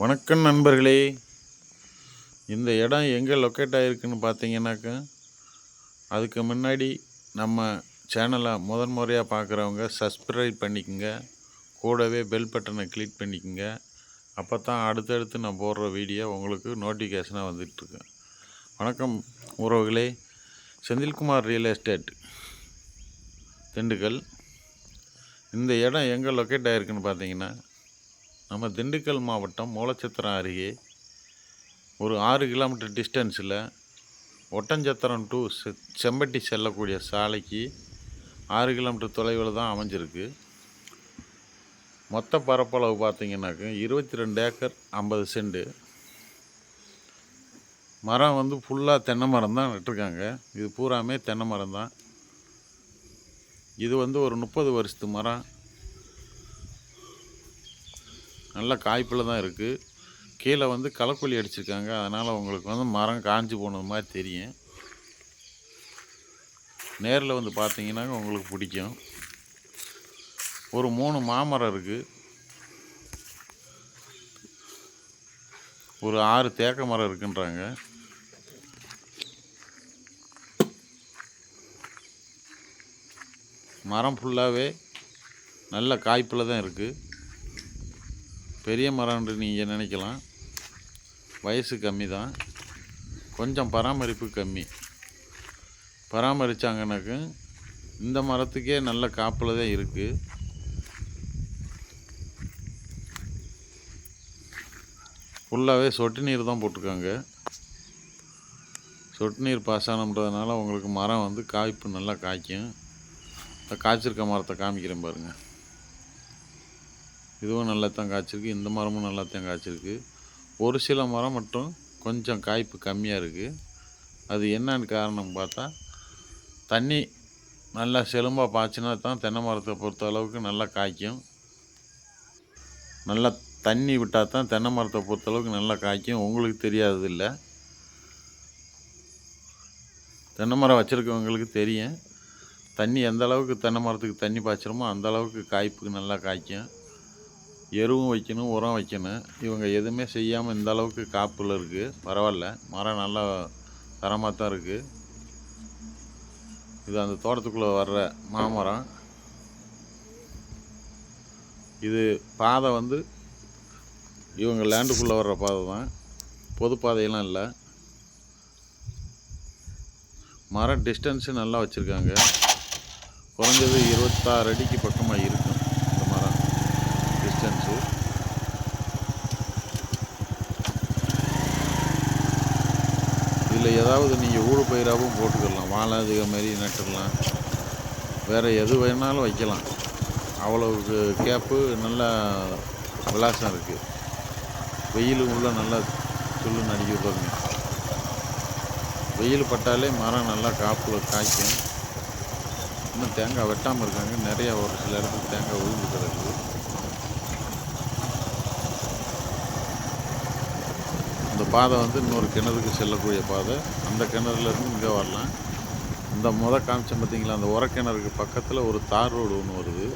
வணக்கம் நண்பர்களே. இந்த இடம் எங்கே லொக்கேட் ஆகிருக்குன்னு பார்த்தீங்கன்னாக்கா அதுக்கு முன்னாடி நம்ம சேனலை முதன் முறையாக பார்க்குறவங்க சப்ஸ்கிரைப் பண்ணிக்கோங்க. கூடவே பெல் பட்டனை கிளிக் பண்ணிக்கோங்க. அப்போ தான் அடுத்தடுத்து நான் போடுற வீடியோ உங்களுக்கு நோட்டிஃபிகேஷனாக வந்துட்டுருக்கு வணக்கம் உறவுகளே. Senthilkumar real estate Dindigul. இந்த இடம் எங்கே லொக்கேட் ஆகிருக்குன்னு பார்த்தீங்கன்னா நம்ம திண்டுக்கல் மாவட்டம் மூலச்சத்திரம் அருகே ஒரு ஆறு கிலோமீட்டர் டிஸ்டன்ஸில் ஒட்டஞ்சத்திரம் டு செ செம்பட்டி செல்லக்கூடிய சாலைக்கு ஆறு கிலோமீட்டர் தொலைவில் தான் அமைஞ்சிருக்கு. மொத்த பரப்பளவு பார்த்திங்கனாக்க இருபத்தி ரெண்டு ஏக்கர் ஐம்பது செண்டு. மரம் வந்து ஃபுல்லாக தென்னை மரம் தான் நட்டிருக்காங்க. இது பூராமே தென்னை மரம் தான். இது வந்து ஒரு முப்பது வருஷத்து மரம். நல்ல காய்ப்பில் தான் இருக்குது கீழே வந்து களைக்கொல்லி அடிச்சிருக்காங்க. அதனால் உங்களுக்கு வந்து மரம் காஞ்சி போனது மாதிரி தெரியும். நேரில் வந்து பார்த்தீங்கன்னா உங்களுக்கு பிடிக்கும். ஒரு மூணு மாமரம் இருக்குது ஒரு ஆறு தேக்க மரம் இருக்குன்றாங்க. மரம் ஃபுல்லாகவே நல்ல காய்ப்பில் தான் இருக்குது பெரிய மரம்னு நீங்கள் நினைக்கலாம். வயசு கம்மி தான். கொஞ்சம் பராமரிப்பு கம்மி. பராமரித்தாங்கனாக்க இந்த மரத்துக்கே நல்ல காப்பில் தான் இருக்குது ஃபுல்லாகவே சொட்டு நீர் தான் போட்டிருக்காங்க சொட்டு நீர் பாசனம்ன்றதுனால உங்களுக்கு மரம் வந்து காய்ப்பு நல்லா காய்க்கும். காய்ச்சிருக்க மரத்தை காமிக்கிறேன் பாருங்கள் இதுவும் நல்லா தான் காய்ச்சிருக்கு. இந்த மரமும் நல்லா தான் காய்ச்சிருக்கு. ஒரு சில மரம் மட்டும் கொஞ்சம் காய்ப்பு கம்மியாக இருக்குது அது என்னன்னு காரணம் பார்த்தா தண்ணி நல்லா செலும்பாக பாய்ச்சினா தான் தென்னை மரத்தை பொறுத்த அளவுக்கு நல்லா காய்க்கும். நல்லா தண்ணி விட்டால் தான் தென்னை மரத்தை பொறுத்த அளவுக்கு நல்லா காய்க்கும். உங்களுக்கு தெரியாதது இல்லை தென்னை மரம் வச்சுருக்கவங்களுக்கு தெரியும். தண்ணி எந்த அளவுக்கு தென்னை மரத்துக்கு தண்ணி பாய்ச்சிரமோ அந்த அளவுக்கு காய்ப்புக்கு நல்லா காய்க்கும். எருவும் வைக்கணும் உரம் வைக்கணும். இவங்க எதுவுமே செய்யாமல் இந்த அளவுக்கு காப்பில் இருக்குது பரவாயில்ல. மரம் நல்லா தரமாக தான் இருக்குது இது அந்த தோட்டத்துக்குள்ளே வர்ற மாமரம். இது பாதை வந்து இவங்க லேண்டுக்குள்ளே வர்ற பாதை தான். பொது பாதையெல்லாம் இல்லை. மரம் டிஸ்டன்ஸு நல்லா வச்சுருக்காங்க. குறைஞ்சது இருபத்தாறு அடிக்கு பக்கமாக இருக்கும் இந்த மரம் டிஸ்டன்ஸு இதில் ஏதாவது நீங்கள் ஊடு பயிராகவும் போட்டுக்கலாம். வாழை அதிக மாரி நட்டுடலாம் வேறு எது வேணாலும் வைக்கலாம். அவ்வளவுக்கு கேப்பு நல்லா விலாசம் இருக்குது வெயில் உள்ள நல்லா சுள்ளுன்னு அடிக்க பாருங்க. வெயில் பட்டாலே மரம் நல்லா காப்பில் காய்க்கும். இன்னும் தேங்காய் வெட்டாமல் இருக்காங்க. நிறையா ஒரு சில இடத்துக்கு தேங்காய் விழுந்து கிடக்குது இந்த பாதை வந்து இன்னொரு கிணறுக்கு செல்லக்கூடிய பாதை. அந்த கிணறுலேருந்து இங்கே வரலாம். இந்த முத காமிச்சேன் பார்த்தீங்களா? அந்த உரக்கிணறுக்கு பக்கத்தில் ஒரு தார் ரோடு ஒன்று வருது.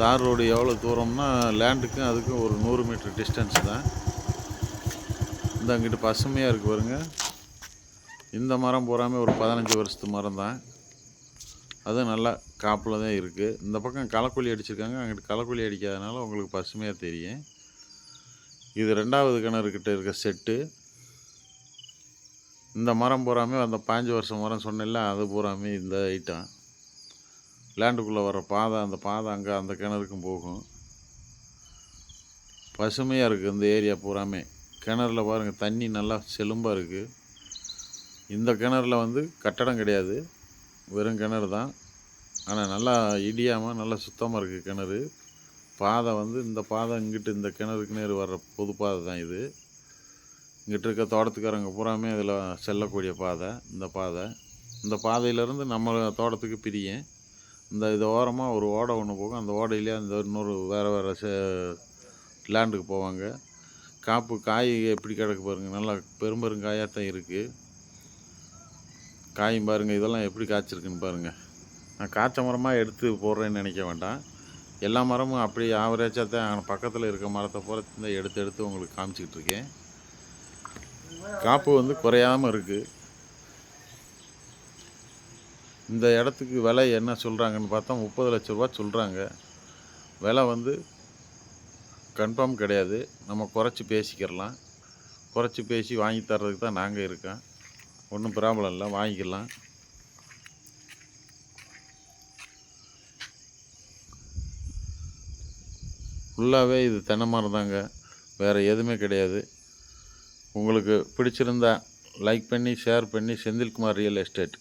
தார் ரோடு எவ்வளோ தூரம்னா லேண்டுக்கும் அதுக்கும் ஒரு நூறு மீட்டர் டிஸ்டன்ஸ் தான். இந்த அங்கிட்டு பசுமையாக இருக்குது பாருங்க. இந்த மரம் பூராமே ஒரு பதினஞ்சு வருஷத்து மரம் தான். அதுவும் நல்லா காப்பில் தான் இருக்குது இந்த பக்கம் களக்குழி அடிச்சிருக்காங்க. அங்கிட்டு களக்குழி அடிக்காதனால உங்களுக்கு பசுமையாக தெரியும். இது ரெண்டாவது கிணறுக்கிட்ட இருக்க செட்டு. இந்த மரம் பூராமே அந்த பாஞ்சு வருஷம் மரம் சொன்னில்ல அது பூராமே இந்த ஐட்டம். லேண்டுக்குள்ளே வர பாதை அந்த பாதை அங்கே அந்த கிணறுக்கும் போகும். பசுமையாக இருக்குது இந்த ஏரியா பூராமே. கிணறுல பாருங்கள் தண்ணி நல்லா செலும்பாக இருக்குது இந்த கிணறுல வந்து கட்டடம் கிடையாது. வெறும் கிணறு தான். ஆனால் நல்லா இடியாமல் நல்லா சுத்தமாக இருக்குது கிணறு. பாதை வந்து இந்த பாதை இங்கிட்டு இந்த கிணறுக்கு நேர் வர்ற பொது பாதை தான் இது. இங்கிட்டு இருக்க தோட்டத்துக்காரங்க பூராமே இதில் செல்லக்கூடிய பாதை இந்த பாதை. இந்த பாதையிலேருந்து நம்ம தோட்டத்துக்கு பிரியும். இந்த இது ஓரமாக ஒரு ஓடை ஒன்று போகும். அந்த ஓடையிலே அந்த இன்னொரு வேறு வேறு சே லேண்டுக்கு போவாங்க. காப்பு காய் எப்படி கிடக்கு பாருங்கள் நல்லா பெரும்பெருங்காயாக தான் இருக்குது காயும் பாருங்கள் இதெல்லாம் எப்படி காய்ச்சிருக்குன்னு பாருங்கள் நான் காய்ச்ச மரமாக எடுத்து போடுறேன்னு நினைக்க வேண்டாம். எல்லா மரமும் அப்படி ஆவரேஜாக தான் பக்கத்தில் இருக்க மரத்தை பூரா தான் எடுத்து எடுத்து உங்களுக்கு காமிச்சிக்கிட்டு இருக்கேன். காப்பு வந்து குறையாமல் இருக்குது இந்த இடத்துக்கு விலை என்ன சொல்கிறாங்கன்னு பார்த்தா முப்பது லட்ச ரூபா சொல்கிறாங்க விலை வந்து கன்ஃபார்ம் கிடையாது. நம்ம குறைச்சி பேசிக்கிறலாம். குறைச்சி பேசி வாங்கி தர்றதுக்கு தான் நாங்கள் இருக்கோம். ஒன்றும் ப்ராப்ளம் இல்லை. வாங்கிக்கலாம். ஃபுல்லாகவே இது தென்னை மரம் தாங்க. வேறு எதுவுமே கிடையாது. உங்களுக்கு பிடிச்சிருந்தா லைக் பண்ணி ஷேர் பண்ணி செந்தில்குமார் ரியல் எஸ்டேட்